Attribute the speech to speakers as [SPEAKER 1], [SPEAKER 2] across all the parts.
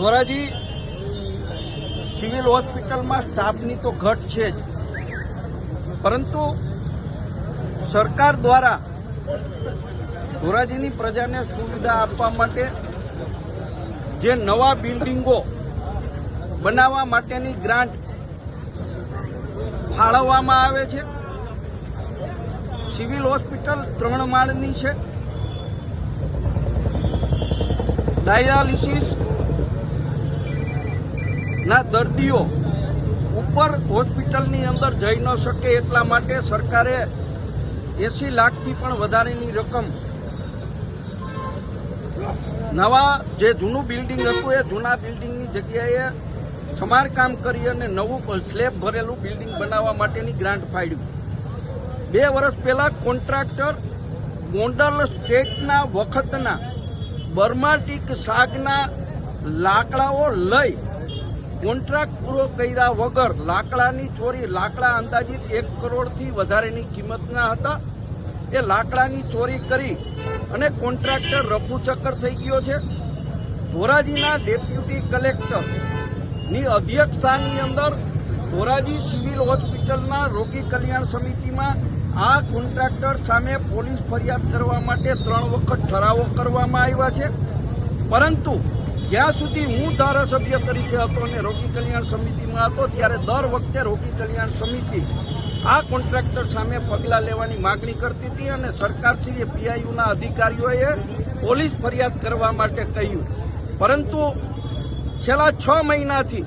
[SPEAKER 1] Dhoraji civil હોસ્પિટલમાં સ્ટાફની તો ઘટ છે જ. પરંતુ સરકાર દ્વારા ધોરાજીની પ્રજાને સુવિધા આપવા માટે જે નવા બિલ્ડિંગો બનાવવા માટેની ગ્રાન્ટ ફાળવવામાં આવે છે સિવિલ હોસ્પિટલ ત્રણ માળની છે. ડાયાલિસિસ ના દર્દીઓ ઉપર હોસ્પિટલની અંદર જઈ ન શકે એટલા માટે સરકારે એસી લાખથી પણ વધારેની રકમ નવા જે જૂનું બિલ્ડિંગ હતું, એ જૂના બિલ્ડિંગની જગ્યાએ સમારકામ કરી અને નવું સ્લેબ ભરેલું બિલ્ડિંગ બનાવવા માટેની ગ્રાન્ટ ફાળ્યું બે વર્ષ પહેલાં કોન્ટ્રાક્ટર ગોંડલ સ્ટેટના વખતના બર્માટિક શાકના લાકડાઓ લઈ કોન્ટ્રાક્ટ પૂરો કર્યા વગર લાકડાની ચોરી, લાકડા અંદાજિત એક કરોડથી વધારેની કિંમતના હતા. એ લાકડાની ચોરી કરી અને કોન્ટ્રાક્ટર રફુચક્કર થઈ ગયો છે. ધોરાજીના ડેપ્યુટી કલેક્ટરની અધ્યક્ષતાની અંદર ધોરાજી સિવિલ હોસ્પિટલના રોગી કલ્યાણ સમિતિમાં આ કોન્ટ્રાક્ટર સામે પોલીસ ફરિયાદ કરવા માટે ત્રણ વખત ઠરાવો કરવામાં આવ્યા છે. પરંતુ જ્યાં સુધી હું ધારાસભ્ય તરીકે હતો અને રોગી કલ્યાણ સમિતિમાં હતો, ત્યારે દર વખતે રોગી કલ્યાણ સમિતિ આ કોન્ટ્રાક્ટર સામે પગલાં લેવાની માગણી કરતી હતી અને સરકારશ્રીએ પીઆઈયુના અધિકારીઓએ પોલીસ ફરિયાદ કરવા માટે કહ્યું. પરંતુ છેલ્લા છ મહિનાથી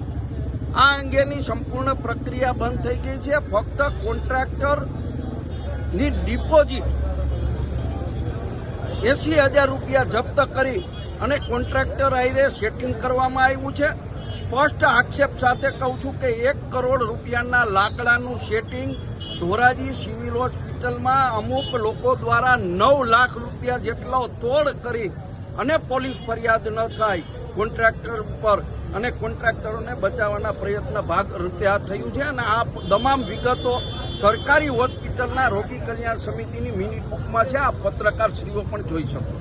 [SPEAKER 1] આ અંગેની સંપૂર્ણ પ્રક્રિયા બંધ થઈ ગઈ છે. ફક્ત કોન્ટ્રાક્ટરની ડિપોઝિટ એસી હજાર રૂપિયા જપ્ત કરી અને કોન્ટ્રાક્ટર આઈરે સેટિંગ કરવામાં આવ્યું છે. સ્પષ્ટ આક્ષેપ સાથે કહું છું કે એક કરોડ રૂપિયાના લાકડાનું સેટિંગ ધોરાજી સિવિલ હોસ્પિટલમાં અમુક લોકો દ્વારા નવ લાખ રૂપિયા જેટલો તોડ કરી અને પોલીસ ફરિયાદ ન થાય. કોન્ટ્રાક્ટર ઉપર અને કોન્ટ્રાક્ટરોને બચાવવાના પ્રયત્ન ભાગ રૂપે આ થયું છે અને આ તમામ વિગતો સરકારી હોસ્પિટલના રોગી કલ્યાણ સમિતિની મિનિટ બુકમાં છે. આ પત્રકાર શ્રીઓ પણ જોઈ શકો